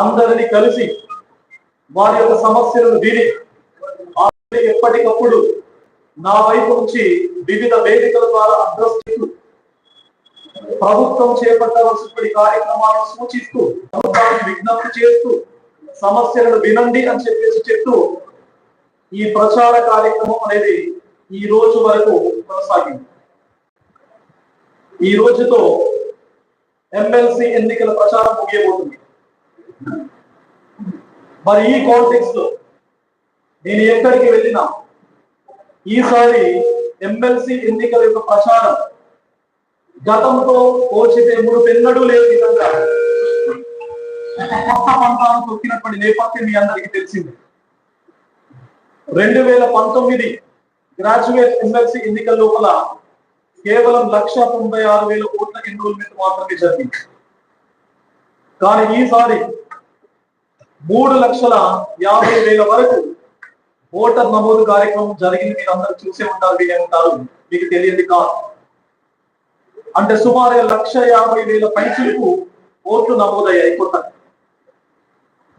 అందరినీ కలిసి వారి యొక్క సమస్యలను విని ఎప్పటికప్పుడు నా వైపు నుంచి వివిధ వేదికల ద్వారా అడ్రస్ ప్రభుత్వం చేపట్టవలసిన కార్యక్రమాలను సూచిస్తూ ప్రభుత్వానికి విజ్ఞప్తి చేస్తూ సమస్యలను వినండి అని చెప్పేసి చెప్తూ ఈ ప్రచార కార్యక్రమం అనేది ఈ రోజు వరకు కొనసాగింది. ఈ రోజుతో ఎమ్మెల్సీ ఎన్నికల ప్రచారం ముగియబోతుంది. మరి ఈ కాంటెక్స్లో నేను ఎక్కడికి వెళ్ళినా ఈసారి ఎమ్మెల్సీ ఎన్నికల యొక్క ప్రచారం గతంతో పోల్చితే మూడు పెన్నడూ లేని విధంగా కొత్త పంతాలను తొక్కినటువంటి నేపథ్యం మీ అందరికీ తెలిసింది. రెండు వేల పంతొమ్మిది గ్రాడ్యుయేట్ ఎమ్మెల్సీ ఎన్నికల లోపల కేవలం లక్ష తొంభై ఆరు వేల కోట్ల ఎన్రోల్మెంట్ మాత్రమే జరిగింది. కానీ ఈసారి మూడు లక్షల యాభై వేల వరకు ఓటర్ నమోదు కార్యక్రమం జరిగింది. మీరు అందరూ చూసే ఉంటారు వినే ఉంటారు మీకు తెలియదు కాదు. అంటే సుమారు లక్ష యాభై వేల పైసలకు ఓట్లు నమోదయ్యాయి కొత్త.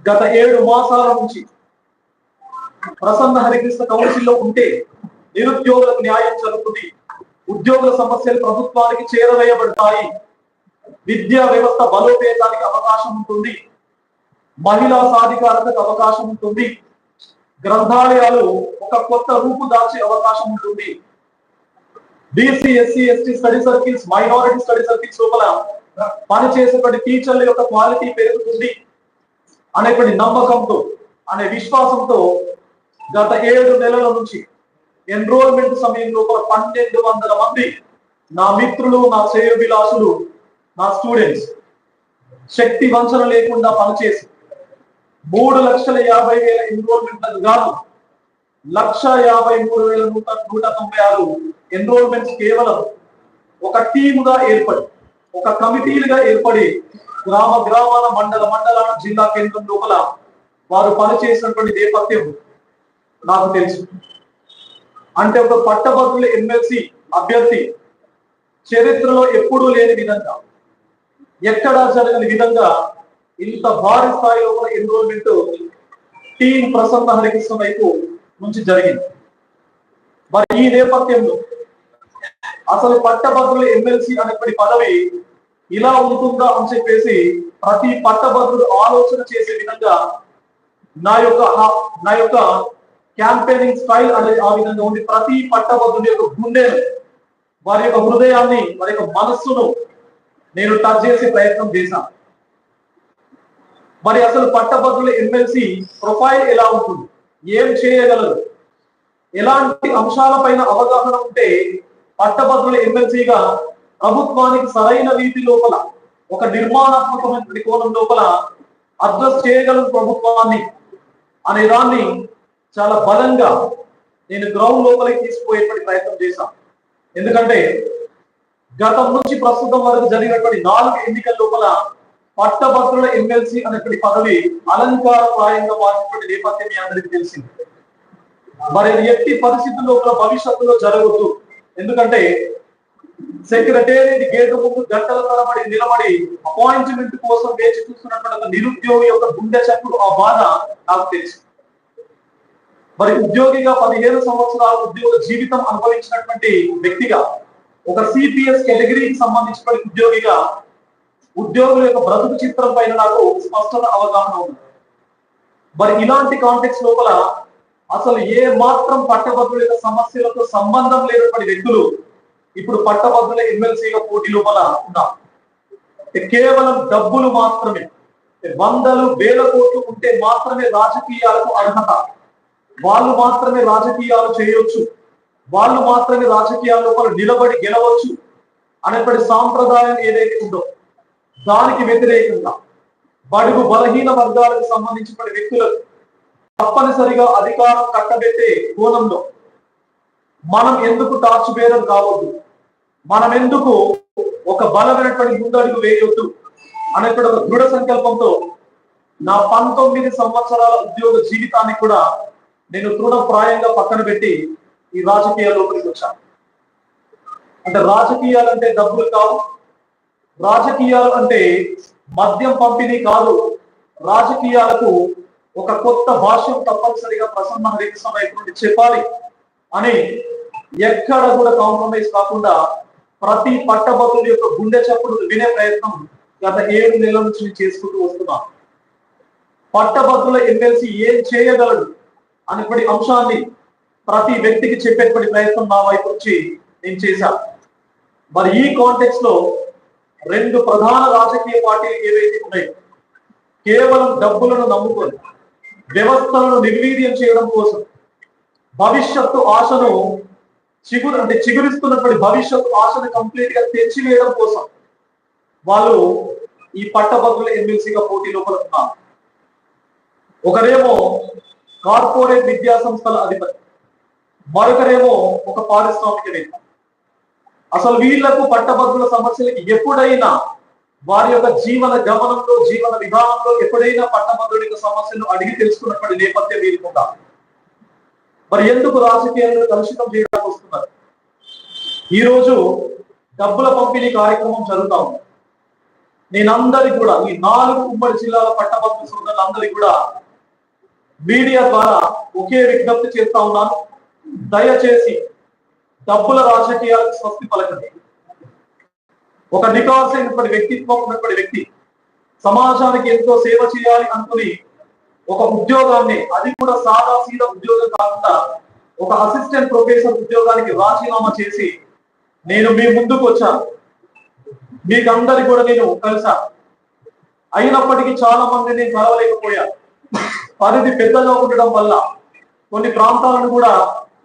గత ఏడు మాసాల నుంచి ప్రసన్న హరికృష్ణ కౌన్సిల్లో ఉంటే నిరుద్యోగులకు న్యాయం జరుగుతుంది. ఉద్యోగుల సమస్యలు ప్రభుత్వానికి చేరవేయబడతాయి. విద్యా వ్యవస్థ బలోపేతానికి అవకాశం ఉంటుంది. మహిళా సాధికారతకు అవకాశం ఉంటుంది. గ్రంథాలయాలు ఒక కొత్త రూపు దాల్చే అవకాశం ఉంటుంది. BC SC ST study circles minority study circles లోపల పనిచేసేటువంటి టీచర్ల యొక్క క్వాలిటీ పెరుగుతుంది. అనేటువంటి నమ్మకంతో అనే విశ్వాసంతో గత ఏడు నెలల నుంచి ఎన్రోల్మెంట్ సమయంలో ఒక పన్నెండు వందల మంది నా మిత్రులు నా శ్రేయోభిలాసులు నా స్టూడెంట్స్ శక్తి వంచన లేకుండా పనిచేసి మూడు లక్షల యాభై వేల ఎన్రోల్మెంట్ కాదు లక్ష యాభై మూడు వేల నూట నూట తొంభై ఆరు ఎన్రోల్మెంట్స్ కేవలం ఒక టీముగా ఏర్పడి ఒక కమిటీలుగా ఏర్పడి గ్రామ గ్రామాల మండల మండలాల జిల్లా కేంద్రం లోపల వారు పనిచేసినటువంటి నేపథ్యం నాకు తెలుసు. అంటే ఒక పట్టభద్రుల ఎమ్మెల్సీ అభ్యర్థి చరిత్రలో ఎప్పుడూ లేని విధంగా ఎక్కడా జరగని విధంగా ఇంత భారీ స్థాయిలో కూడా ఎన్రోల్మెంట్ టీం ప్రసన్న హరికృష్ణ వైపు నుంచి జరిగింది. మరి ఈ నేపథ్యంలో అసలు పట్టభద్రులు ఎమ్మెల్సీ అనేటువంటి పదవి ఇలా ఉంటుందా అని చెప్పేసి ప్రతి పట్టభద్రుడు ఆలోచన చేసే విధంగా నా యొక్క నా యొక్క క్యాంపెయినింగ్ స్టైల్ అనేది ఆ విధంగా ఉంది. ప్రతి పట్టభద్రుడి యొక్క గుండెను వారి యొక్క హృదయాన్ని వారి యొక్క మనస్సును నేను టచ్ చేసే ప్రయత్నం చేశాను. మరి అసలు పట్టభద్రుల ఎమ్మెల్సీ ప్రొఫైల్ ఎలా ఉంటుంది? ఏం చేయగలరు? ఎలాంటి అంశాలపైన అవగాహన ఉంటే పట్టభద్రుల ఎమ్మెల్సీగా ప్రభుత్వానికి సరైన రీతి లోపల ఒక నిర్మాణాత్మకమైన కోణం లోపల అడ్రస్ చేయగలరు ప్రభుత్వాన్ని అనే దాన్ని చాలా బలంగా నేను గ్రౌండ్ లోపలికి తీసుకుపోయేటువంటి ప్రయత్నం చేశాను ఎందుకంటే గతం నుంచి ప్రస్తుతం వరకు జరిగినటువంటి నాలుగు ఎన్నికల లోపల పట్టభద్రుల ఎమ్మెల్సీ అనేటువంటి పదవి అలంకారప్రాయంగా మారినటువంటి నేపథ్యం మీ అందరికీ తెలిసింది. మరి ఎట్టి పరిస్థితుల్లో కూడా భవిష్యత్తులో జరగదు ఎందుకంటే సెక్రటేరియట్ గేట్ ముందు గంటల తరబడి నిలబడి అపాయింట్మెంట్ కోసం వేచి చూస్తున్నటువంటి నిరుద్యోగి యొక్క గుండె చప్పుడు ఆ బాధ నాకు తెలుసు. మరి ఉద్యోగిగా పదిహేను సంవత్సరాల ఉద్యోగ జీవితం అనుభవించినటువంటి వ్యక్తిగా ఒక సిపిఎస్ కేటగిరీకి సంబంధించిన ఉద్యోగిగా ఉద్యోగుల యొక్క బ్రతుకు చిత్రం పైన నాకు స్పష్టత అవగాహన ఉంది. మరి ఇలాంటి కాంటెక్స్ లోపల అసలు ఏ మాత్రం పట్టభద్రుల యొక్క సమస్యలతో సంబంధం లేనటువంటి వ్యక్తులు ఇప్పుడు పట్టభద్రుల ఎమ్మెల్సీల పోటీ లోపల ఉన్నారు. కేవలం డబ్బులు మాత్రమే వందలు వేల కోట్లు ఉంటే మాత్రమే రాజకీయాలకు అర్హత. వాళ్ళు మాత్రమే రాజకీయాలు చేయొచ్చు. వాళ్ళు మాత్రమే రాజకీయాల లోపల నిలబడి గెలవచ్చు అనేటువంటి సాంప్రదాయం ఏదైతే ఉందో దానికి వ్యతిరేకంగా బడుగు బలహీన వర్గాలకు సంబంధించిన వ్యక్తులకు తప్పనిసరిగా అధికారం కట్టబెట్టే కోణంలో మనం ఎందుకు టార్చ్ కావద్దు? మనం ఎందుకు ఒక బలమైనటువంటి ముందడుగు వేయొద్దు? అనేటువంటి ఒక దృఢ సంకల్పంతో నా పంతొమ్మిది సంవత్సరాల ఉద్యోగ జీవితాన్ని కూడా నేను తృణప్రాయంగా పక్కన పెట్టి ఈ రాజకీయాల్లోకి వచ్చాను. అంటే రాజకీయాలంటే డబ్బులు కావు. రాజకీయాలు అంటే మద్యం పంపిణీ కాదు. రాజకీయాలకు ఒక కొత్త భాష్యం తప్పనిసరిగా ప్రసన్న హరికృష్ణ వైపు నుండి చెప్పాలి అని ఎక్కడ కూడా కాంప్రమైజ్ కాకుండా ప్రతి పట్టభద్రుల యొక్క గుండె చప్పుడు వినే ప్రయత్నం గత ఏడు నెలల నుంచి నేను చేసుకుంటూ వస్తున్నాను పట్టభద్రుల ఎమ్మెల్సీ ఏం చేయగలడు అనేటువంటి అంశాన్ని ప్రతి వ్యక్తికి చెప్పేటువంటి ప్రయత్నం నా వైపు నుంచి నేను చేశాను మరి ఈ కాంటెక్స్లో రెండు ప్రధాన రాజకీయ పార్టీలు ఏవైతే ఉన్నాయో కేవలం డబ్బులను నమ్ముకొని వ్యవస్థలను నిర్వీర్యం చేయడం కోసం భవిష్యత్తు ఆశను చిగురు అంటే చిగురిస్తున్నటువంటి భవిష్యత్తు ఆశను కంప్లీట్గా తెచ్చివేయడం కోసం వాళ్ళు ఈ పట్టభద్రుల ఎమ్మెల్సీగా పోటీ లోపల ఉన్నారు. ఒకరేమో కార్పొరేట్ విద్యా సంస్థల అధిపతి మరొకరేమో ఒక పారిశ్రామికవేత్త అసలు వీళ్ళకు పట్టభద్రుల సమస్యలకి ఎప్పుడైనా వారి యొక్క జీవన గమనంలో జీవన విధానంలో ఎప్పుడైనా పట్టభద్రుడి యొక్క సమస్యలు అడిగి తెలుసుకున్నటువంటి నేపథ్యం వీరికి మరి ఎందుకు రాజకీయాలను కలుషితం చేయడానికి వస్తున్నారు? ఈ రోజు డబ్బుల పంపిణీ కార్యక్రమం జరుగుతా ఉంది. నేనందరికి కూడా ఈ నాలుగు ఉమ్మడి జిల్లాల పట్టభద్రుల సోదరులందరికీ కూడా మీడియా ద్వారా ఒకే విజ్ఞప్తి చేస్తా ఉన్నాను. దయచేసి డబ్బుల రాజకీయాలకు స్వస్తి పలకండి ఒక నికాసైనటువంటి వ్యక్తిత్వం ఉన్నటువంటి వ్యక్తి సమాజానికి ఎంతో సేవ చేయాలి అనుకుని ఒక ఉద్యోగాన్ని అది కూడా సాదా సీదా ఉద్యోగం కాకుండా ఒక అసిస్టెంట్ ప్రొఫెసర్ ఉద్యోగానికి రాజీనామా చేసి నేను మీ ముందుకు వచ్చాను మీకందరి కూడా నేను కలిసా. అయినప్పటికీ చాలా మంది నేను కలవలేకపోయా. పరిధి పెద్దగా ఉండడం వల్ల కొన్ని ప్రాంతాలను కూడా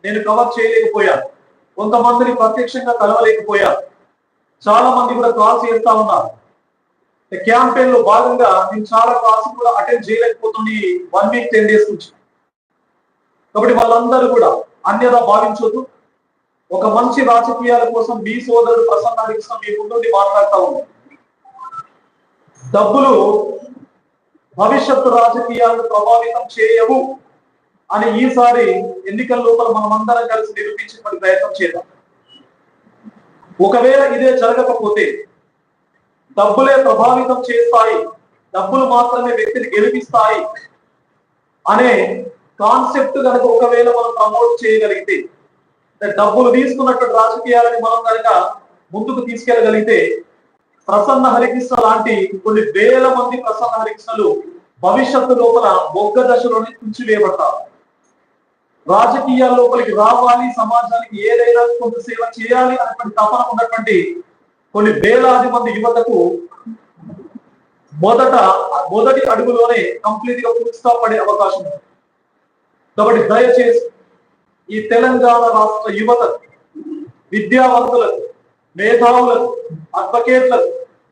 నేను కవర్ చేయలేకపోయాను కొంతమందిని ప్రత్యక్షంగా కలవలేకపోయారు. చాలా మంది కూడా కాల్స్ చేస్తా ఉన్నారు. క్యాంపెయిన్లో భాగంగా నేను చాలా క్లాసులు కూడా అటెండ్ చేయలేకపోతుంది వన్ వీక్ టెన్ డేస్ నుంచి. కాబట్టి వాళ్ళందరూ కూడా అన్యదా భావించొద్దు. ఒక మంచి రాజకీయాల కోసం మీ సోదరుడు ప్రసన్న హరికృష్ణ మీ ముందుండి మాట్లాడుతూ ఉంది. డబ్బులు భవిష్యత్తు రాజకీయాలను ప్రభావితం చేయవు. అని ఈసారి ఎన్నికల లోపల మనం అందరం కలిసి నిరూపించుకునే ప్రయత్నం చేద్దాం. ఒకవేళ ఇదే జరగకపోతే డబ్బులే ప్రభావితం చేస్తాయి డబ్బులు మాత్రమే వ్యక్తిని గెలిపిస్తాయి అనే కాన్సెప్ట్ కనుక ఒకవేళ మనం ప్రమోట్ చేయగలిగితే డబ్బులు తీసుకున్నట్టు రాజకీయాలని మనం కనుక ముందుకు తీసుకెళ్ళగలిగితే ప్రసన్న హరికృష్ణ లాంటి కొన్ని వేల మంది ప్రసన్న హరికృష్ణలు భవిష్యత్తు లోపల మొగ్గ దశలోనే తుంచివేయబడతారు రాజకీయాల లోపలికి రావాలి సమాజానికి ఏదైనా కొంత సేవ చేయాలి అనేటువంటి తపన ఉన్నటువంటి కొన్ని వేలాది మంది యువతకు మొదట మొదటి అడుగులోనే కంప్లీట్గా ఫుల్ పడే అవకాశం ఉంది. కాబట్టి దయచేసి ఈ తెలంగాణ రాష్ట్ర యువత విద్యావంతులకు మేధావులకు అడ్వకేట్లకు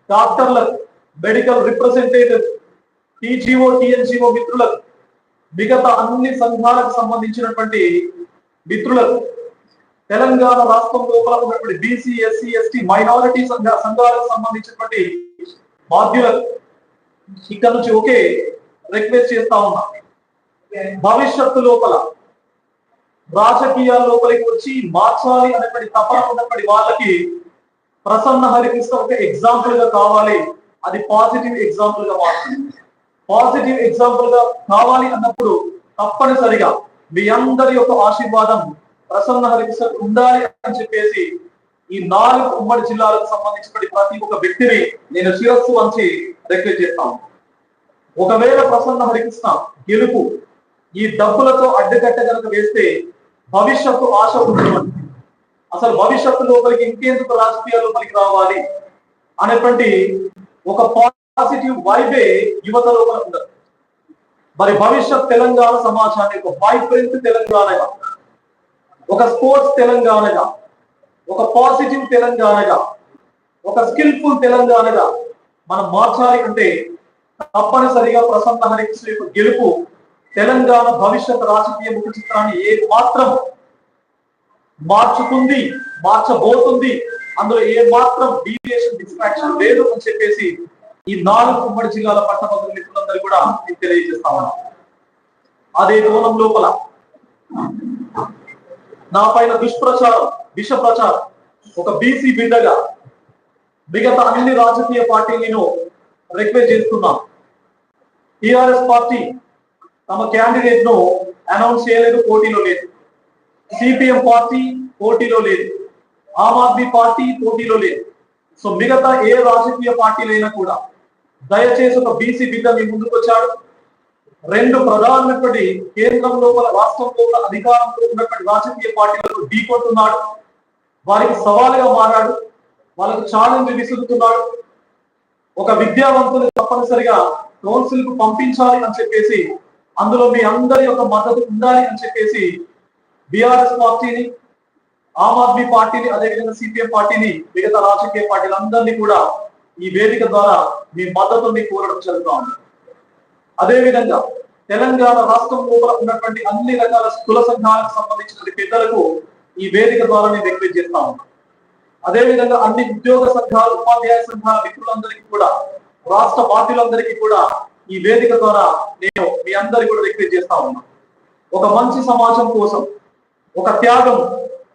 డాక్టర్లకు మెడికల్ రిప్రజెంటేటివ్ టీజీఓ టీఎన్జీఓ మిత్రులకు మిగతా అన్ని సంఘాలకు సంబంధించినటువంటి మిత్రులకు తెలంగాణ రాష్ట్రం లోపల ఉన్నటువంటి బీసీ ఎస్సీ ఎస్టీ మైనారిటీ సంఘ సంఘాలకు సంబంధించినటువంటి బాధ్యులకు ఇక్కడ నుంచి ఒకే రిక్వెస్ట్ చేస్తా ఉన్నా. భవిష్యత్తు లోపల రాజకీయాల లోపలికి వచ్చి మార్చాలి అనేటువంటి తపన ఉన్నటువంటి వాళ్ళకి ప్రసన్న హరికృష్ణ ఒక ఎగ్జాంపుల్గా కావాలి. అది పాజిటివ్ ఎగ్జాంపుల్గా మారుతుంది. పాజిటివ్ ఎగ్జాంపుల్గా కావాలి అన్నప్పుడు తప్పనిసరిగా మీ అందరి యొక్క ఆశీర్వాదం ప్రసన్న హరికృష్ణ ఉండాలి అని చెప్పేసి ఈ నాలుగు ఉమ్మడి జిల్లాలకు సంబంధించిన ప్రతి ఒక్క వ్యక్తిని నేను శిరస్సు వంచి రిక్వెస్ట్ చేస్తాను. ఒకవేళ ప్రసన్న హరికృష్ణ గెలుపు ఈ డబ్బులతో అడ్డుకట్ట కనుక వేస్తే భవిష్యత్తు ఆశ ఉంటుంది. అసలు భవిష్యత్తు లోపలికి ఇంకెందుకు రాజకీయ లోపలికి రావాలి అనేటువంటి ఒక పాజిటివ్ వైబే యువత లోపల ఉండదు. మరి భవిష్యత్ తెలంగాణ సమాజాన్ని ఒక వైబ్రెంట్ తెలంగాణగా ఒక స్పోర్ట్స్ తెలంగాణగా ఒక పాజిటివ్ తెలంగాణగా ఒక స్కిల్ఫుల్ తెలంగాణగా మనం మార్చాలి అంటే తప్పనిసరిగా ప్రసన్న హరికృష్ణ యొక్క గెలుపు తెలంగాణ భవిష్యత్ రాజకీయ ముఖ చిత్రాన్ని ఏ మాత్రం మార్చుతుంది మార్చబోతుంది అందులో ఏ మాత్రం డీవియేషన్ డిస్ట్రాక్షన్ లేదు అని చెప్పేసి ఈ నాలుగు ఉమ్మడి జిల్లాల పట్టభద్రుల మిత్రులందరూ కూడా నేను తెలియజేస్తా ఉన్నాను అదే కోణం లోపల నా పైన దుష్ప్రచారం విష ప్రచారం ఒక బీసీ బిడ్డగా మిగతా అన్ని రాజకీయ పార్టీలను రిక్వెస్ట్ చేస్తున్నాను టిఆర్ఎస్ పార్టీ తమ క్యాండిడేట్ను అనౌన్స్ చేయలేదు పోటీలో లేదు. సిపిఎం పార్టీ పోటీలో లేదు. ఆమ్ ఆద్మీ పార్టీ పోటీలో లేదు. సో మిగతా ఏ రాజకీయ పార్టీలైనా కూడా దయచేసి ఒక బీసీ బిడ్డ మీ ముందుకు వచ్చాడు. రెండు ప్రధానమైనటువంటి కేంద్రం లోపల రాష్ట్రం లోపల అధికారంలో ఉన్నటువంటి రాజకీయ పార్టీలకు ఢీకొంటున్నాడు వారికి సవాలుగా మారాడు. వాళ్ళకు ఛాలెంజ్ విసురుతున్నాడు. ఒక విద్యావంతుని తప్పనిసరిగా కౌన్సిల్కు పంపించాలి అని చెప్పేసి అందులో మీ అందరి యొక్క మద్దతు ఉండాలి అని చెప్పేసి బిఆర్ఎస్ పార్టీని ఆమ్ ఆద్మీ పార్టీని అదేవిధంగా సిపిఎం పార్టీని మిగతా రాజకీయ పార్టీలందరినీ కూడా ఈ వేదిక ద్వారా మీ మద్దతుని కోరడం జరుగుతా ఉంది. అదేవిధంగా తెలంగాణ రాష్ట్రం లోపల ఉన్నటువంటి అన్ని రకాల కుల సంఘాలకు సంబంధించిన పెద్దలకు ఈ వేదిక ద్వారా నేను రిక్వెస్ట్ చేస్తా ఉన్నాను అదేవిధంగా అన్ని ఉద్యోగ సంఘాలు ఉపాధ్యాయ సంఘాల మిత్రులందరికీ కూడా రాష్ట్ర పార్టీలందరికీ కూడా ఈ వేదిక ద్వారా నేను మీ అందరికీ కూడా రిక్వెస్ట్ చేస్తా ఉన్నా. ఒక మంచి సమాజం కోసం ఒక త్యాగం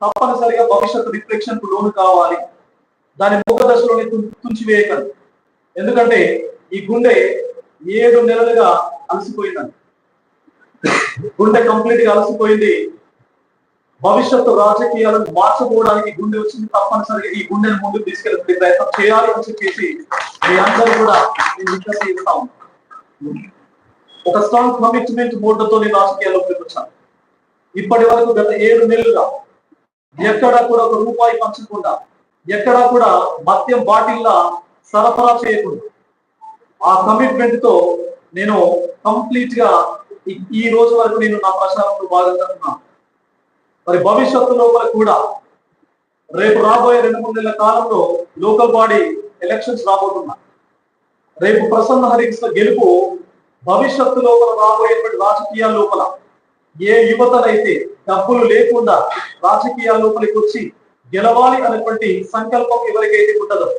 తప్పనిసరిగా భవిష్యత్తు రిఫ్లెక్షన్కు లోను కావాలి. దాని ముఖ దశలోనే తుం- తుంచివేయకండి. ఎందుకంటే ఈ గుండె ఏడు నెలలుగా అలసిపోయిందండి. గుండె కంప్లీట్గా అలసిపోయింది. భవిష్యత్తు రాజకీయాలను మార్చుకోవడానికి గుండె వచ్చింది తప్పనిసరిగా ఈ గుండెను ముందుకు తీసుకెళ్ళి ప్రయత్నం చేయాలి అని చెప్పేసి మీ అందరూ కూడా నేను విజ్ఞప్తి చేస్తా ఒక స్ట్రాంగ్ కమిట్మెంట్ మూడ్తో నేను రాజకీయాల్లోకి వచ్చాను ఇప్పటి వరకు గత ఏడు నెలలుగా ఎక్కడా కూడా ఒక రూపాయి పంచకుండా ఎక్కడా కూడా మద్యం బాటిల్లా సరఫరా చేయకుండా ఆ కమిట్మెంట్తో నేను కంప్లీట్గా ఈ- ఈ రోజు వరకు నేను నా ప్రచారంలో భాగంగా ఉన్నాను మరి భవిష్యత్తులో కూడా రేపు రాబోయే రెండు మూడు నెలల కాలంలో లోకల్ బాడీ ఎలక్షన్స్ రాబోతున్నాయి. రేపు ప్రసన్న హరికృష్ణ గెలుపు భవిష్యత్తులో రాబోయేటువంటి రాజకీయాల లోపల ఏ యువతనైతే డబ్బులు లేకుండా రాజకీయాల లోపలికి వచ్చి గెలవాలి అనేటువంటి సంకల్పం ఎవరికైతే ఉండదో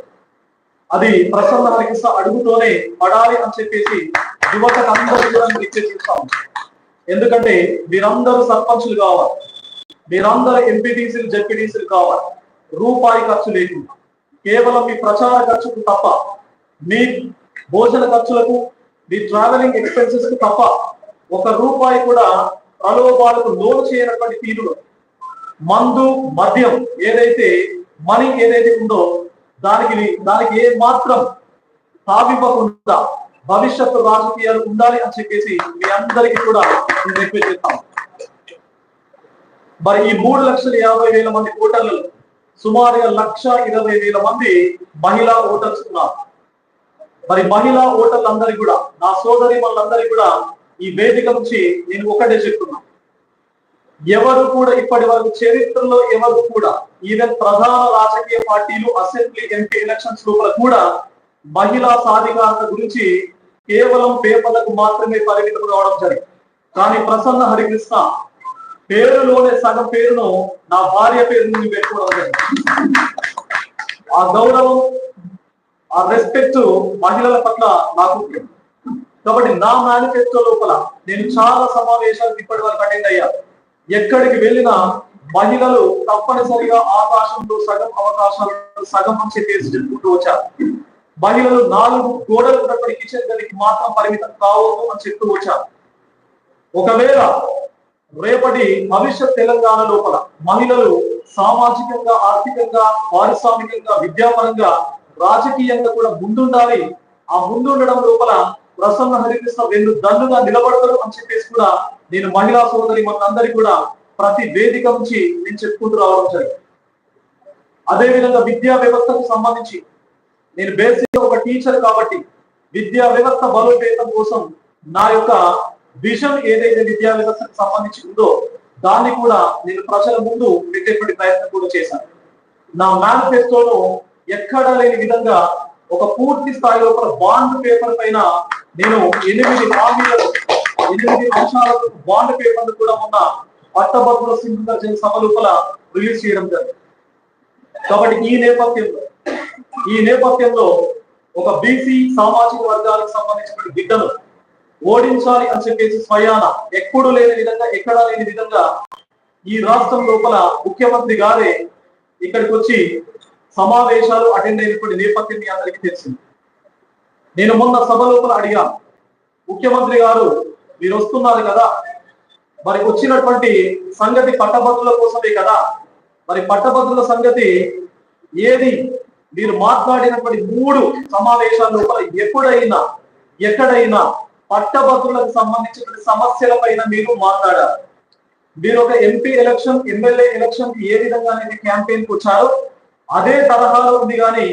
అది ప్రసన్న హరికృష్ణ అడుగుతోనే పడాలి అని చెప్పేసి యువతకు అందరూ కూడా నేను ఎందుకంటే మీరందరూ సర్పంచులు కావాలి. మీరందరూ ఎంపీటీసీలు జెడ్పీటీసీలు కావాలి. రూపాయి ఖర్చు లేకుండా. కేవలం మీ ప్రచార ఖర్చుకు తప్ప మీ భోజన ఖర్చులకు మీ ట్రావెలింగ్ ఎక్స్పెన్సెస్కు తప్ప ఒక రూపాయి కూడా ప్రలోభాలకు లోను చేయనటువంటి తీరులో మందు మద్యం ఏదైతే మనీ ఏదైతే ఉందో దానికి దానికి ఏ మాత్రం తావివ్వకుండా భవిష్యత్తు రాజకీయాలు ఉండాలి అని చెప్పేసి మీ అందరికీ కూడా నేను రిక్వెస్ట్ చేస్తాను. మరి ఈ మూడు లక్షల యాభై వేల మంది ఓటర్లలో సుమారుగా లక్ష ఇరవై వేల మంది మహిళా ఓటర్స్ ఉన్నారు. మరి మహిళా ఓటర్లందరికీ కూడా నా సోదరి వాళ్ళందరికీ కూడా ఈ వేదిక నుంచి నేను ఒకటే చెప్తున్నాను ఎవరు కూడా ఇప్పటి వరకు చరిత్రలో ఎవరు కూడా ఈవెన్ ప్రధాన రాజకీయ పార్టీలు అసెంబ్లీ ఎంపీ ఎలక్షన్స్ లోపల కూడా మహిళా సాధికారత గురించి కేవలం పేపర్లకు మాత్రమే పరిమితం కావడం జరిగింది. కానీ ప్రసన్న హరికృష్ణ పేరులోనే సగం పేరును నా భార్య పేరు నుండి పెట్టుకోవడం జరిగింది. ఆ గౌరవం ఆ రెస్పెక్ట్ మహిళల పట్ల నాకు కాబట్టి నా మేనిఫెస్టో లోపల నేను చాలా సమావేశాలు ఇప్పటి వరకు అటెండ్ అయ్యాను ఎక్కడికి వెళ్ళినా మహిళలు తప్పనిసరిగా ఆకాశంలో సగం అవకాశాలు సగం అని చెప్పేసి చెప్పుకుంటూ వచ్చారు. మహిళలు నాలుగు గోడలు ఉన్నప్పటి కిచెన్ గదికి మాత్రం పరిమితం కావద్దు అని చెప్తూ వచ్చారు. ఒకవేళ రేపటి భవిష్యత్ తెలంగాణ లోపల మహిళలు సామాజికంగా ఆర్థికంగా పారిశ్రామికంగా విద్యాపరంగా రాజకీయంగా కూడా ముందుండాలి ఆ ముందుండడం లోపల ప్రసన్న హరికృష్ణ రెండు దండుగా నిలబడతారు అని చెప్పేసి కూడా నేను మహిళా సోదరి మనందరికీ కూడా ప్రతి వేదిక నుంచి నేను చెప్పుకుంటూ రావడం జరిగింది. అదే విధంగా విద్యా వ్యవస్థకు సంబంధించి నేను బేసిక్ ఒక టీచర్ కాబట్టి విద్యా వ్యవస్థ బలోపేతం కోసం నా యొక్క విజన్ ఏదైతే విద్యా వ్యవస్థకు సంబంధించి ఉందో దాన్ని కూడా నేను ప్రజల ముందు పెట్టేటువంటి ప్రయత్నం కూడా చేశాను. నా మేనిఫెస్టోలో ఎక్కడా లేని విధంగా ఒక పూర్తి స్థాయిలో ఒక బాండ్ పేపర్ పైన నేను ఎనిమిది హామీలను ఎనిమిది అంశాలకు బాండ్ పేపర్లు కూడా ఉన్న పట్టభద్రుల సింధు సభ లోపల రిలీజ్ చేయడం జరిగింది. కాబట్టి ఈ నేపథ్యంలో ఈ నేపథ్యంలో ఒక బీసీ సామాజిక వర్గాలకు సంబంధించిన బిడ్డను ఓడించాలి అని చెప్పేసి స్వయాన ఎక్కడూ లేని విధంగా ఎక్కడా లేని విధంగా ఈ రాష్ట్రం లోపల ముఖ్యమంత్రి గారే ఇక్కడికి వచ్చి సమావేశాలు అటెండ్ అయినటువంటి నేపథ్యం మీ అందరికీ తెలిసింది. నేను మొన్న సభ లోపల అడిగాను. ముఖ్యమంత్రి గారు మీరు వస్తున్నారు కదా? మరి వచ్చినటువంటి సంగతి పట్టభద్రుల కోసమే కదా? మరి పట్టభద్రుల సంగతి ఏది? మీరు మాట్లాడినటువంటి మూడు సమావేశాల లోపల ఎప్పుడైనా ఎక్కడైనా పట్టభద్రులకు సంబంధించిన సమస్యల పైన మీరు మాట్లాడారు. మీరు ఒక ఎంపీ ఎలక్షన్ ఎమ్మెల్యే ఎలక్షన్ ఏ విధంగా అనేది క్యాంపెయిన్కు వచ్చారో అదే తరహాలో ఉంది కానీ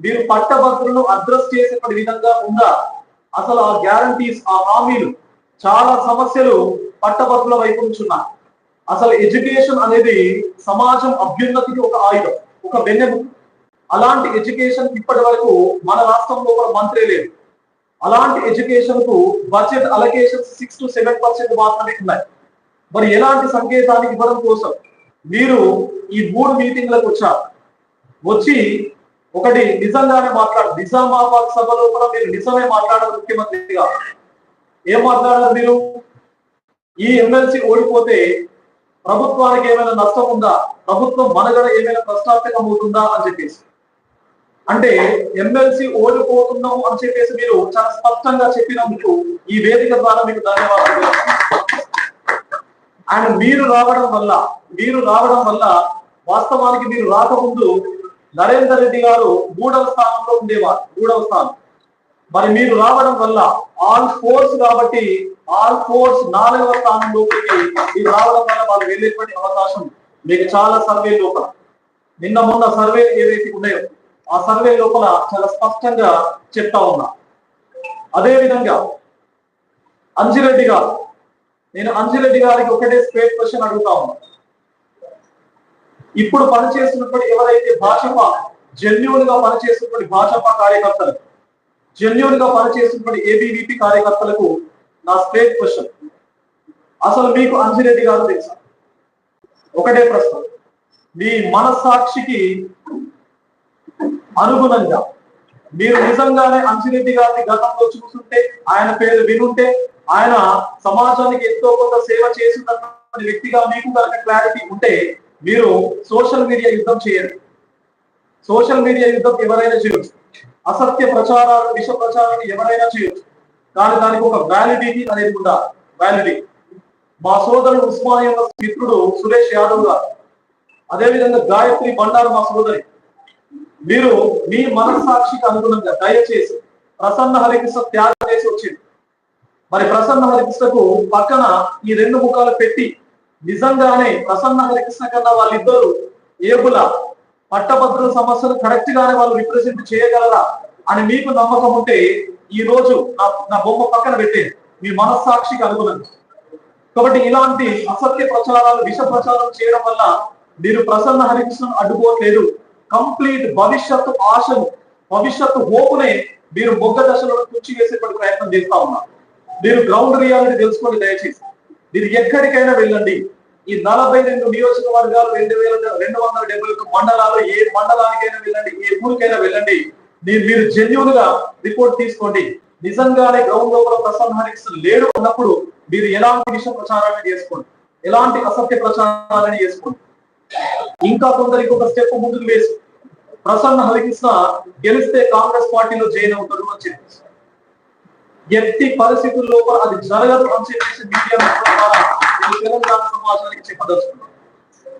మీరు పట్టభద్రులను అడ్రస్ చేసేటువంటి విధంగా ఉందా? అసలు ఆ గ్యారంటీస్ ఆ హామీలు చాలా సమస్యలు పట్టభద్రుల వైపు నుంచి ఉన్నాయి. అసలు ఎడ్యుకేషన్ అనేది సమాజం అభ్యున్నతికి ఒక ఆయుధం ఒక వెన్నెముక. అలాంటి ఎడ్యుకేషన్ ఇప్పటి వరకు మన రాష్ట్రంలో ఒక మంత్రి లేదు. అలాంటి ఎడ్యుకేషన్కు budget allocation six to seven percent మాత్రమే ఉన్నాయి. మరి ఎలాంటి సంకేతాన్ని ఇవ్వడం కోసం మీరు ఈ మూడు మీటింగ్లకు వచ్చారు. వచ్చి ఒకటి నిజంగానే మాట్లాడు. నిజామాబాద్ సభలో కూడా మీరు నిజమే మాట్లాడారు ముఖ్యమంత్రిగా. ఏం మాట్లాడారు మీరు? ఈ ఎమ్మెల్సీ ఓడిపోతే ప్రభుత్వానికి ఏమైనా నష్టం ఉందా? ప్రభుత్వం మనగడ ఏమైనా ప్రశ్నార్థకం అవుతుందా అని చెప్పేసి. అంటే ఎమ్మెల్సీ ఓడిపోతున్నాము అని చెప్పేసి మీరు చాలా స్పష్టంగా చెప్పినందుకు ఈ వేదిక ద్వారా మీకు ధన్యవాదాలు. అండ్ మీరు రావడం వల్ల మీరు రావడం వల్ల వాస్తవానికి మీరు రాకముందు నరేందర్ రెడ్డి గారు మూడవ స్థానంలో ఉండేవారు మూడవ స్థానం. మరి మీరు రావడం వల్ల ఆల్ ఫోర్స్ కాబట్టి ఆల్ ఫోర్స్ నాలుగవ స్థానం లోపలికి మీరు రావడం వల్ల వాళ్ళు వెళ్ళేటువంటి అవకాశం మీకు చాలా సర్వే లోపల. నిన్న మొన్న సర్వే ఏవైతే ఉన్నాయో ఆ సర్వే లోపల చాలా స్పష్టంగా చెప్తా ఉన్నా. అదే విధంగా అంజిరెడ్డి గారు నేను అంజిరెడ్డి గారికి ఒకటే స్ట్రేట్ క్వశ్చన్ అడుగుతా ఉన్నా. ఇప్పుడు పనిచేస్తున్నటువంటి ఎవరైతే భాజపా జెన్యున్గా పనిచేస్తున్నటువంటి భాజపా కార్యకర్తలు జెన్యున్గా పనిచేస్తున్నటువంటి ఏబీవీపీ కార్యకర్తలకు నా స్ట్రేట్ క్వశ్చన్. అసలు మీకు అంజిరెడ్డి గారు తెలుసా? ఒకటే ప్రశ్న. మీ మనస్సాక్షికి అనుగుణంగా మీరు నిజంగానే అంజిరెడ్డి గారిని గతంలో చూస్తుంటే ఆయన పేరు వినుంటే ఆయన సమాజానికి ఎంతో కొంత సేవ చేసినటువంటి వ్యక్తిగా మీకు కనుక క్లారిటీ ఉంటే మీరు సోషల్ మీడియా యుద్ధం చేయండి. సోషల్ మీడియా యుద్ధం ఎవరైనా చేయొచ్చు. అసత్య ప్రచారాలు విష ప్రచారాన్ని ఎవరైనా చేయొచ్చు. కానీ దానికి ఒక వ్యాలిడిటీ అనేది ఉండాలి. వ్యాలిడిటీ మా సోదరుడు ఉస్మానియా మిత్రుడు సురేష్ యాదవ్ గారు. అదేవిధంగా గాయత్రి బండారు మా సోదరి. మీరు మీ మనస్సాక్షికి అనుగుణంగా దయచేసి ప్రసన్న హరికృష్ణ త్యాగం చేసి వచ్చింది మరి ప్రసన్న హరికృష్ణకు పక్కన ఈ రెండు ముఖాలు పెట్టి నిజంగానే ప్రసన్న హరికృష్ణ కన్నా వాళ్ళిద్దరు ఏబుల పట్టభద్రుల సమస్యలు కరెక్ట్ గానే వాళ్ళు రిప్రజెంట్ చేయగలరా అని మీకు నమ్మకం ఉంటే ఈ రోజు నా నా బొమ్మ పక్కన పెట్టేది మీ మనస్సాక్షికి అనుగుణంగా కాబట్టి ఇలాంటి అసత్య ప్రచారాలు విష ప్రచారం చేయడం వల్ల మీరు ప్రసన్న హరికృష్ణ అడ్డుకోవట్లేదు. కంప్లీట్ భవిష్యత్తు ఆశను భవిష్యత్తు హోపునే మీరు మొగ్గ దశలో కూర్చి వేసేటువంటి ప్రయత్నం చేస్తా ఉన్నారు. మీరు గ్రౌండ్ రియాలిటీ తెలుసుకోండి దయచేసి. మీరు ఎక్కడికైనా వెళ్ళండి. ఈ నలభై రెండు నియోజకవర్గాలు రెండు వేల రెండు వందల డెబ్బై ఒక్క మండలాలు ఏ మండలానికైనా వెళ్ళండి ఏ ఊరికైనా వెళ్ళండి. మీరు జెన్యున్గా రిపోర్ట్ తీసుకోండి. నిజంగానే గ్రౌండ్ లోపల ప్రసన్న హరికృష్ణ లేడు అన్నప్పుడు మీరు ఎలాంటి విష ప్రచారాన్ని చేసుకోండి. ఎలాంటి అసత్య ప్రచారాన్ని చేసుకోండి. ఇంకా కొందరికి ఒక స్టెప్ ముందుకు వేసి ప్రసన్న హరికృష్ణ గెలిస్తే కాంగ్రెస్ పార్టీలో జైన్ అవుతాడు అని చెప్పేసి. ఎట్టి పరిస్థితుల్లో అది జరగదు అని చెప్పేసి మీడియా ద్వారా నేను తెలంగాణ సమాజానికి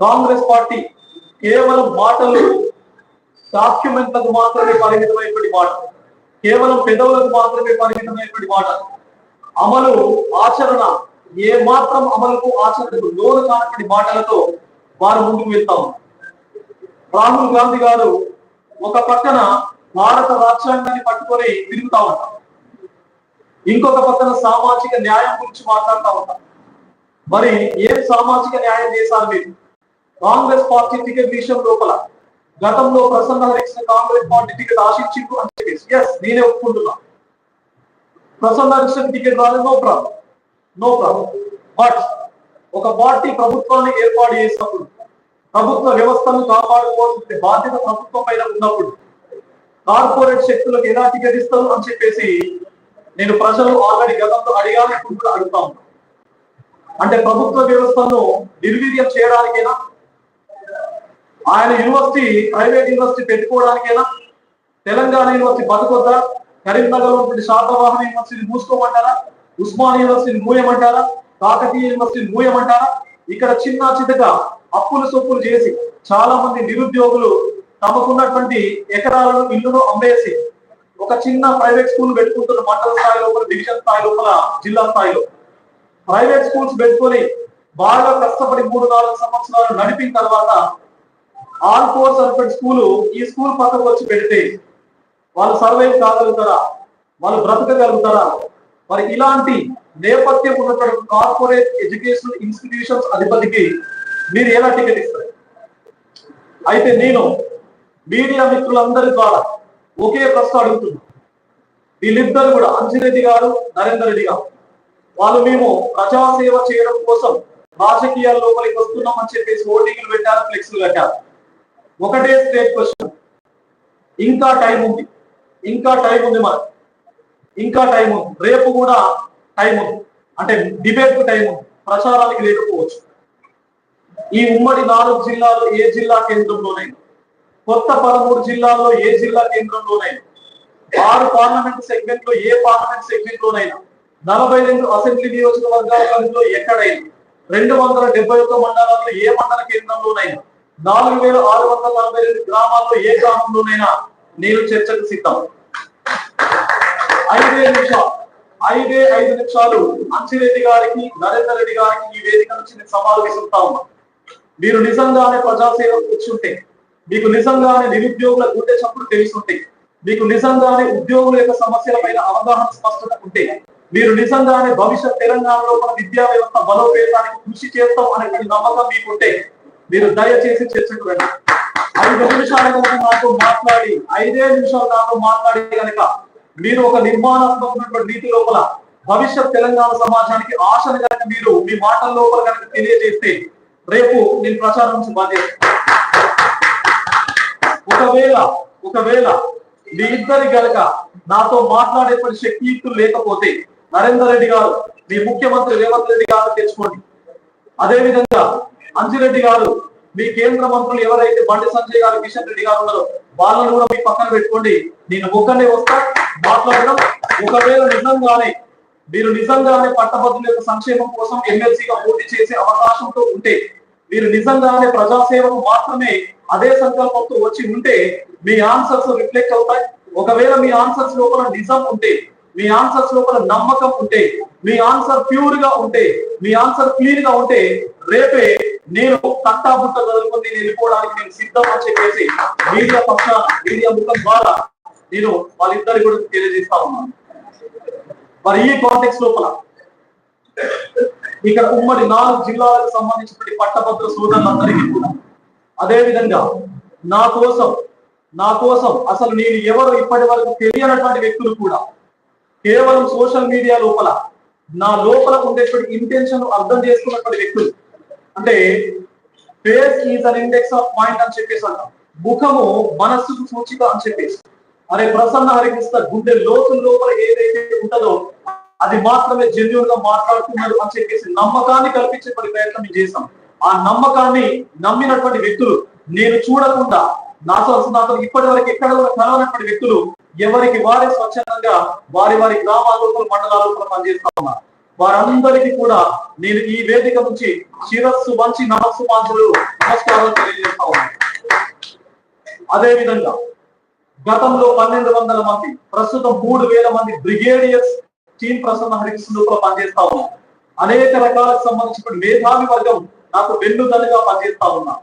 కాంగ్రెస్ పార్టీ కేవలం మాటలు డాక్యుమెంట్లకు మాత్రమే పరిమితమైనటువంటి మాట. కేవలం పెదవులకు మాత్రమే పరిమితమైనటువంటి మాట. అమలు ఆచరణ ఏ మాత్రం అమలుకు ఆచరణకు లోను కానటువంటి మాటలతో వారు ముందుకు వెళ్తాం రాహుల్ గాంధీ గారు ఒక పక్కన భారత రాజ్యాంగాన్ని పట్టుకొని తిరుగుతా ఉంటారు ఇంకొక పక్కన సామాజిక న్యాయం గురించి మాట్లాడుతూ ఉంటారు మరి ఏం సామాజిక న్యాయం చేశారు మీరు? కాంగ్రెస్ పార్టీ టికెట్ విషయం లోపల గతంలో ప్రసన్న హరికృష్ణ కాంగ్రెస్ పార్టీ టికెట్ ఆశించిండు అని చెప్పేసి. ఎస్ నేనే ఒప్పుకుంటున్నా. ప్రసన్న హరికృష్ణ టికెట్ రాలేదు no problem no problem but ఒక పార్టీ ప్రభుత్వాన్ని ఏర్పాటు చేసినప్పుడు ప్రభుత్వ వ్యవస్థను కాపాడుకోవాల్సిన బాధ్యత ప్రభుత్వం పైన ఉన్నప్పుడు కార్పొరేట్ శక్తులకు ఎలా టికెట్ ఇస్తారు అని చెప్పేసి నేను ప్రజలు ఆల్రెడీ గతంలో అడిగాను ఇప్పుడు కూడా అడుగుతా ఉన్నాను అంటే ప్రభుత్వ వ్యవస్థను నిర్వీర్యం చేయడానికేనా? ఆయన యూనివర్సిటీ ప్రైవేట్ యూనివర్సిటీ పెట్టుకోవడానికేనా? తెలంగాణ యూనివర్సిటీ బతుకొద్దా? కరీంనగర్లో ఉన్నటువంటి శాతవాహన యూనివర్సిటీ మూసుకోమంటారా? ఉస్మాన్ యూనివర్సిటీ మూయమంటారా? కాకతీయ యూనివర్సిటీ మూయమంటారా? ఇక్కడ చిన్న చిన్నగా అప్పులు సొప్పులు చేసి చాలా మంది నిరుద్యోగులు తమకున్నటువంటి ఎకరాలను ఇల్లును అమ్మేసి ఒక చిన్న ప్రైవేట్ స్కూల్ పెట్టుకుంటున్న మండల స్థాయి లోపల డివిజన్ స్థాయి లోపల జిల్లా స్థాయిలో ప్రైవేట్ స్కూల్స్ పెట్టుకొని బాగా కష్టపడి మూడు నాలుగు సంవత్సరాలు నడిపిన తర్వాత ఆల్ ఫోర్ సర్ఫెట్ స్కూల్ ఈ స్కూల్ పక్కకు వచ్చి పెడితే వాళ్ళు సర్వైవ్ కాగలుగుతారా? వాళ్ళు బ్రతకగలుగుతారా? మరి ఇలాంటి నేపథ్యం ఉన్నటువంటి కార్పొరేట్ ఎడ్యుకేషన్ ఇన్స్టిట్యూషన్స్ అధిపతికి మీరు ఎలా టికెట్ ఇస్తారు? అయితే నేను మీడియా మిత్రులందరి ద్వారా ఒకే ప్రశ్న అడుగుతున్నా. వీళ్ళిద్దరు కూడా అంజిరెడ్డి గారు నరేందర్ రెడ్డి గారు. వాళ్ళు మేము ప్రజాసేవ చేయడం కోసం రాజకీయాల లోపలికి వస్తున్నామని చెప్పేసి ఓటింగ్లు పెట్టారు ఫ్లెక్స్లు కట్టారు. ఒకటే స్టేట్ క్వశ్చన్ ఇంకా టైం ఉంది. ఇంకా టైం ఉంది మరి ఇంకా టైం ఉంది. రేపు కూడా టైం ఉంది. అంటే డిబేట్కు టైం ఉంది. ప్రచారానికి లేకపోవచ్చు. ఈ ఉమ్మడి నాలుగు జిల్లాలు ఏ జిల్లా కేంద్రంలోనైనా కొత్త పదమూడు జిల్లాల్లో ఏ జిల్లా కేంద్రంలోనైనా ఆరు పార్లమెంట్ సెగ్మెంట్లో ఏ పార్లమెంట్ సెగ్మెంట్ లోనైనా నలభై రెండు అసెంబ్లీ నియోజకవర్గాల పరిధిలో ఎక్కడైనా రెండు వందల డెబ్బై ఒక్క మండలాల్లో ఏ మండల కేంద్రంలోనైనా నాలుగు వేల ఆరు వందల నలభై రెండు గ్రామాల్లో ఏ గ్రామంలోనైనా నేను చర్చకు సిద్ధం. ఐదే నిమిషాలు. ఐదే ఐదు నిమిషాలు అంచిరెడ్డి గారికి నరేందర్ రెడ్డి గారికి ఈ వేదిక నుంచి నేను సవాలు విసురుతా ఉన్నా. మీరు నిజంగానే ప్రజాసేవ కూర్చుంటే మీకు నిజంగానే నిరుద్యోగుల గుండె చప్పుడు తెలుసుంటే మీకు నిజంగానే ఉద్యోగుల యొక్క సమస్యల పైన అవగాహన స్పష్టత ఉంటే మీరు నిజంగానే భవిష్యత్ తెలంగాణలో మన విద్యా వ్యవస్థ బలోపేతానికి కృషి చేస్తాం అనే నమ్మకం మీకుంటే మీరు దయచేసి చర్చకు రండి. ఐదు నిమిషాల కనుక నాతో మాట్లాడి ఐదే నిమిషాలు నాతో మాట్లాడి కనుక మీరు ఒక నిర్మాణాత్మకమైనటువంటి నీతి లోపల భవిష్యత్ తెలంగాణ సమాజానికి ఆశను కనుక మీరు మీ మాటల లోపల కనుక తెలియజేస్తే రేపు నేను ప్రచారం నుంచి బాధ్యత ఒకవేళ ఒకవేళ మీ ఇద్దరి గనక నాతో మాట్లాడేటువంటి శక్తియుక్తులు లేకపోతే నరేందర్ రెడ్డి గారు మీ ముఖ్యమంత్రి రేవంత్ రెడ్డి గారు తెచ్చుకోండి. అదేవిధంగా అంజిరెడ్డి గారు మీ కేంద్ర మంత్రులు ఎవరైతే బండి సంజయ్ గారు కిషన్ రెడ్డి గారు ఉన్నారో వాళ్ళను కూడా మీ పక్కన పెట్టుకోండి. నేను ఒక్కనే వస్తా మాట్లాడడం ఒకవేళ నిజంగానే మీరు నిజంగానే పట్టభద్రుల యొక్క సంక్షేమం కోసం ఎమ్మెల్సీగా పోటీ చేసే అవకాశంతో ఉంటే మీరు నిజంగానే ప్రజాసేవకు మాత్రమే అదే సంకల్పంతో వచ్చి ఉంటే మీ ఆన్సర్స్ రిఫ్లెక్ట్ అవుతాయి. ఒకవేళ మీ ఆన్సర్స్ లోపల నిజం ఉంటే మీ ఆన్సర్స్ లోపల నమ్మకం ఉంటే మీ ఆన్సర్ ప్యూర్గా ఉంటే మీ ఆన్సర్ క్లియర్గా ఉంటే రేపే నేను తట్టాబుట్ట చదువుకుని నేను వెళ్ళిపోవడానికి నేను సిద్ధం అని చెప్పేసి మీడియా పక్ష మీడియా ముఖం ద్వారా నేను వాళ్ళిద్దరి కూడా తెలియజేస్తా ఉన్నాను. మరి ఈ కాంటెక్స్ లోపల ఇక్కడ ఉమ్మడి నాలుగు జిల్లాలకు సంబంధించినటువంటి పట్టభద్ర సోదరులందరికీ కూడా అదే విధంగా నా కోసం నా కోసం అసలు నేను ఎవరు ఇప్పటి వరకు తెలియనటువంటి వ్యక్తులు కూడా కేవలం సోషల్ మీడియా లోపల నా లోపల ఉండేటువంటి ఇంటెన్షన్ అర్థం చేసుకున్నటువంటి వ్యక్తులు. అంటే face is an index of mind అని చెప్పేసి అంటాం. ముఖము మనస్సుకు సూచిక అని చెప్పేసి. అరే ప్రసన్న హరికృష్ణ గుండె లోతు లోపల ఏదైతే ఉంటుందో అది మాత్రమే జెన్యున్గా మాట్లాడుతున్నారు అని చెప్పేసి నమ్మకాన్ని కల్పించే ప్రయత్నం చేశాం. ఆ నమ్మకాన్ని నమ్మినటువంటి వ్యక్తులు నేను చూడకుండా నాతో నాతో ఇప్పటి వరకు ఎక్కడ కూడా కలవనటువంటి వ్యక్తులు ఎవరికి వారి స్వచ్ఛందంగా వారి వారి గ్రామాల లోపల కూడా పనిచేస్తా ఉన్నారు. వారందరికీ కూడా నేను ఈ వేదిక నుంచి శిరస్సు వంచి నమస్సు మాంసులు నమస్కారాలు తెలియజేస్తా ఉన్నాను. అదే విధంగా గతంలో పన్నెండు వందల మంది ప్రస్తుతం మూడు వేల మంది బ్రిగేడియర్స్ టీం ప్రసన్న హరికృష్ణ లోపల పనిచేస్తా ఉన్నారు. అనేక రకాలకు సంబంధించిన మేధావి వర్గం నాకు వెన్నుదలుగా పనిచేస్తా ఉన్నా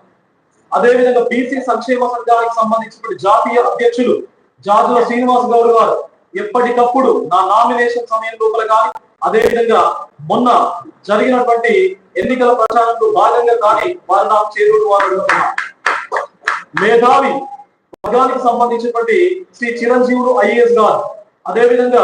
అదే విధంగా బీసీ సంక్షేమ సంఘానికి సంబంధించిన జాతీయ అధ్యక్షులు జాతుల శ్రీనివాస్ గౌడ్ గారు ఎప్పటికప్పుడు నా నామినేషన్ సమయం లోపల కానీ అదే విధంగా మొన్న జరిగినటువంటి ఎన్నికల ప్రచారంలో భాగంగా కానీ వారు నాకు చేరుడు వారు మేధావి వర్గానికి సంబంధించినటువంటి శ్రీ చిరంజీవులు ఐఏఎస్ గారు అదే విధంగా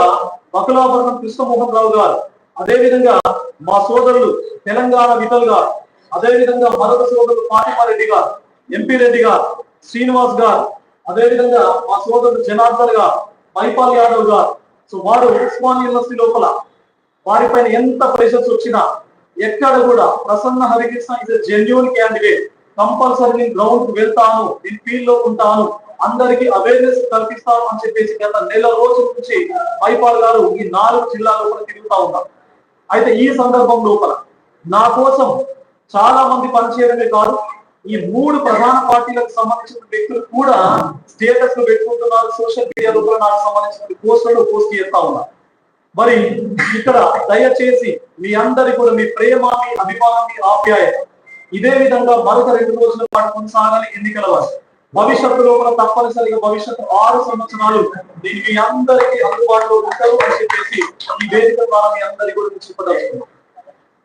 బకులాభరణం కృష్ణమోహన్ రావు గారు అదే విధంగా మా సోదరులు తెలంగాణ విఠల్ గారు అదే విధంగా మరొక సోదరులు పాటిమారెడ్డి గారు ఎంపీ రెడ్డి గారు శ్రీనివాస్ గారు అదే విధంగా మా సోదరుడు జనార్దన్ గారు మైపాల్ యాదవ్ గారు. సో వారు ఉస్మాన్ యూనివర్సిటీ లోపల వారిపైన ఎంత ప్రెషర్స్ వచ్చినా ఎక్కడ కూడా Prasanna Harikrishna is genuine candidate compulsory నేను గ్రౌండ్కు వెళ్తాను నేను ఫీల్డ్లో ఉంటాను అందరికీ అవేర్నెస్ కల్పిస్తాను అని చెప్పేసి గత నెల రోజుల నుంచి మైపాల్ గారు ఈ నాలుగు జిల్లాలో కూడా తిరుగుతా ఉన్నారు. అయితే ఈ సందర్భం లోపల నా కోసం చాలా మంది పనిచేయడమే కాదు ఈ మూడు ప్రధాన పార్టీలకు సంబంధించిన వ్యక్తులు కూడా స్టేటస్ పెట్టుకుంటున్నారు. సోషల్ మీడియా లోపల నాకు సంబంధించిన పోస్టులు పోస్ట్ చేస్తా ఉన్నారు మరి ఇక్కడ దయచేసి మీ అందరి కూడా మీ ప్రేమ మీ అభిమానం మీ ఆప్యాయత ఇదే విధంగా మరొక రెండు రోజుల పాటు కొనసాగాలి ఎన్నికల వారు. భవిష్యత్తు లోపల తప్పనిసరిగా భవిష్యత్తు ఆరు సంవత్సరాలు దీన్ని మీ అందరికీ అందుబాటులో ఉంటారు అని చెప్పేసి ఈ వేదిక ద్వారా మీ అందరి గురించి చెప్పదలుచుకున్నాం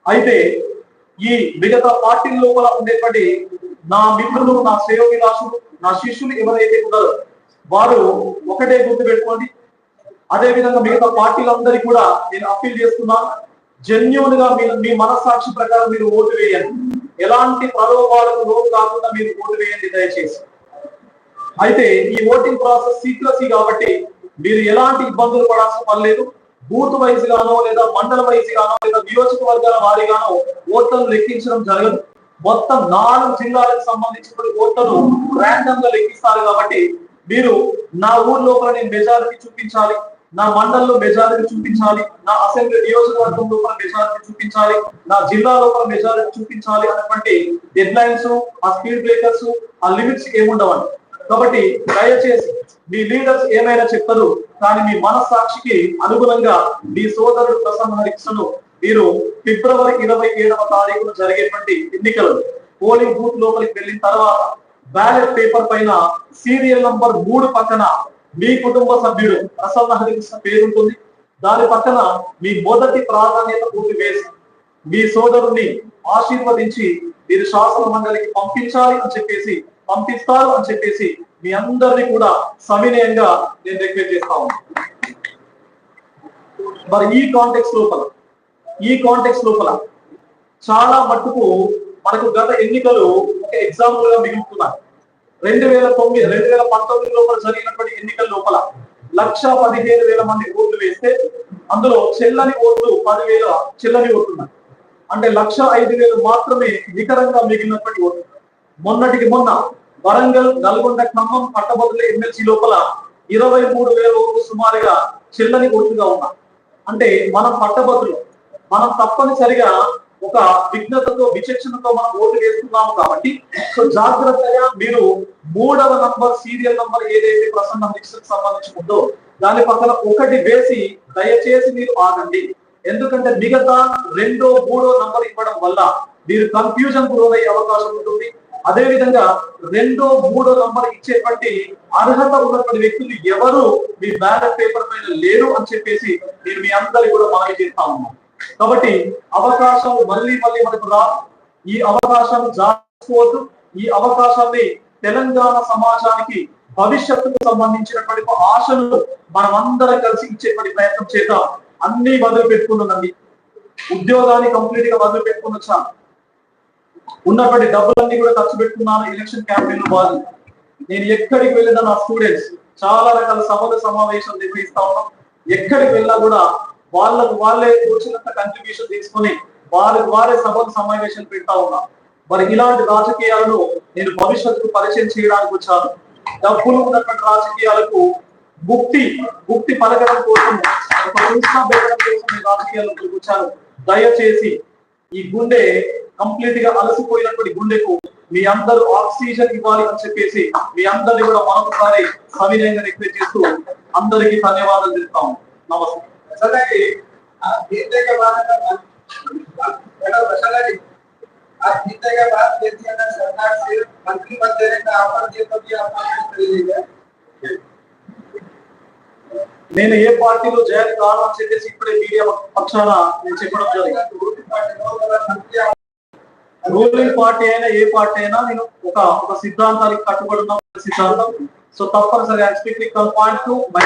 అయితే ఈ మిగతా పార్టీల లోపల ఉండేటువంటి నా మిత్రులు నా శ్రేయోభిలాషులు నా శిష్యులు ఎవరైతే ఉన్నారో వారు ఒకటే గుర్తు పెట్టుకోండి. అదే విధంగా మిగతా పార్టీలందరికీ కూడా నేను అప్పీల్ చేస్తున్నాను జెన్యున్గా మీ మీ మనస్సాక్షి ప్రకారం మీరు ఓటు వేయండి. ఎలాంటి ప్రలోభాలకు లోపు కాకుండా మీరు ఓటు వేయండి దయచేసి. అయితే ఈ ఓటింగ్ ప్రాసెస్ సీక్రసీ కాబట్టి మీరు ఎలాంటి ఇబ్బందులు పడాల్సిన పని లేదు. బూత్ వైజ్ గానో లేదా మండల వైజ్ గానో లేదా నియోజకవర్గాల వారీగానో ఓట్లను లెక్కించడం జరగదు. మొత్తం నాలుగు జిల్లాలకు సంబంధించిన ఓట్లను ర్యాండమ్గా లెక్కిస్తారు కాబట్టి మీరు నా ఊరు లోపల నేను మెజారిటీ చూపించాలి నా మండలంలో మెజారిటీ చూపించాలి నా అసెంబ్లీ నియోజకవర్గం లోపల మెజారిటీ చూపించాలి నా జిల్లా లోపల మెజారిటీ చూపించాలి అనేటువంటి డెడ్ లైన్స్ ఆ స్పీడ్ బ్రేకర్స్ ఆ లిమిట్స్ ఏముండవండి. కాబట్టి దయచేసి మీ లీడర్స్ ఏమైనా చెప్తారు కానీ మీ మనస్సాక్షికి అనుగుణంగా మీ సోదరుడు ప్రసన్న హరికృష్ణను మీరు ఫిబ్రవరి ఇరవై ఏడవ తారీఖున జరిగేటువంటి ఎన్నికలు పోలింగ్ బూత్ లోపలికి వెళ్ళిన తర్వాత బ్యాలెట్ పేపర్ పైన సీరియల్ నంబర్ మూడు పక్కన మీ కుటుంబ సభ్యుడు ప్రసన్న హరికృష్ణ పేరు ఉంటుంది దాని పక్కన మీ మొదటి ప్రాధాన్యత పూర్తి వేసి మీ సోదరుని ఆశీర్వదించి మీరు శాసన మండలికి పంపించాలి అని చెప్పేసి పంపిస్తారు అని చెప్పేసి మీ అందరినీ కూడా సవినయంగా నేను రిక్వెస్ట్ చేస్తా ఉన్నాను. మరి ఈ కాంటెక్స్ లోపల ఈ కాంటెక్స్ లోపల చాలా మట్టుకు మనకు గత ఎన్నికలు ఒక ఎగ్జాంపుల్గా మిగులుతున్నాయి. రెండు వేల తొమ్మిది రెండు వేల పంతొమ్మిది లోపల జరిగినటువంటి ఎన్నికల లోపల లక్ష పదిహేను వేల మంది ఓట్లు వేస్తే అందులో చెల్లని ఓట్లు పదివేల చెల్లని ఓట్లున్నాయి అంటే లక్ష ఐదు వేలు మాత్రమే నికరంగా మిగిలినటువంటి ఓట్లు మొన్నటికి మొన్న వరంగల్ నల్గొండ ఖమ్మం పట్టభద్రుల ఎమ్మెల్సీ లోపల ఇరవై మూడు వేల ఓట్లు సుమారుగా చెల్లని ఓట్లుగా ఉన్నాయి. అంటే మన పట్టభద్రులు మనం తప్పనిసరిగా ఒక విఘ్నతతో విచక్షణతో మనం ఓటు వేస్తున్నాము కాబట్టి సో జాగ్రత్తగా మీరు మూడవ నంబర్ సీరియల్ నంబర్ ఏదైతే ప్రసన్న దీక్షకు సంబంధించి ఉందో దాని పక్కన ఒకటి వేసి దయచేసి మీరు ఆగండి. ఎందుకంటే మిగతా రెండో మూడో నంబర్ ఇవ్వడం వల్ల మీరు కన్ఫ్యూజన్ గురయ్యే అవకాశం ఉంటుంది. అదే విధంగా రెండో మూడో నంబర్ ఇచ్చేటువంటి అర్హత ఉన్నటువంటి వ్యక్తులు ఎవరు మీ బ్యాలెట్ పేపర్ పైన లేరు అని చెప్పేసి నేను మీ అందరి కూడా మనవి చేస్తా ఉన్నాను. కాబట్టి అవకాశం మళ్ళీ మళ్ళీ మనకు రా ఈ అవకాశం జాగ్రత్త ఈ అవకాశాన్ని తెలంగాణ సమాజానికి భవిష్యత్తుకు సంబంధించినటువంటి ఆశలు మనం అందరం కలిసి ఇచ్చేటువంటి ప్రయత్నం చేద్దాం. అన్ని వదిలి పెట్టుకున్నదండి ఉద్యోగాన్ని కంప్లీట్గా వదిలి పెట్టుకుని వచ్చాను ఉన్నటువంటి డబ్బులన్నీ కూడా ఖర్చు పెట్టుకున్నాను. ఎలక్షన్ క్యాంపెయిన్ వాళ్ళు. నేను ఎక్కడికి వెళ్ళినా నా స్టూడెంట్స్ చాలా రకాల సభలు సమావేశాలు నిర్వహిస్తా ఉన్నాం. ఎక్కడికి వెళ్ళినా కూడా వాళ్ళకు వాళ్ళే వచ్చినంత కంట్రిబ్యూషన్ తీసుకొని వారి వారే సభకు సమావేశం పెడతా ఉన్నా. మరి ఇలాంటి రాజకీయాలను నేను భవిష్యత్తుకు పరిచయం చేయడానికి వచ్చాను. డబ్బులు ఉన్నటువంటి రాజకీయాలకు ముక్తి ముక్తి పలకడం కోసం ఒక సంస్థ పెట్టడం కోసం రాజకీయాలకు వచ్చాను. దయచేసి ఈ గుండె కంప్లీట్గా అలసిపోయినటువంటి గుండెకు మీ అందరూ ఆక్సిజన్ ఇవ్వాలి అని చెప్పేసి మీ అందరిని కూడా మరొకసారి సవినయంగా రిక్వెస్ట్ చేస్తూ అందరికీ ధన్యవాదాలు చెప్తాం నమస్తే. ऐसा कि आप जीतने के बाद अगर मैडम मसाला जी आप जीतने के बाद यदि अगर सरकार से मंत्री पद देने का ऑफर दे तो भी आप कर लीजिए నేను ఏ పార్టీలో జాయిన్ కాను అని చెప్పేసి ఇప్పుడే మీడియా పక్షాన నేను చెప్పడం జరిగింది रूलिंग पार्टी को अगर मंत्री आप రూలింగ్ పార్టీ అయినా ఏ పార్టీ అయినా నేను ఒక ఒక సిద్ధాంతానికి కట్టుబడి ఉన్న సిద్ధాంతం సో తప్పనిసరి I speak point to my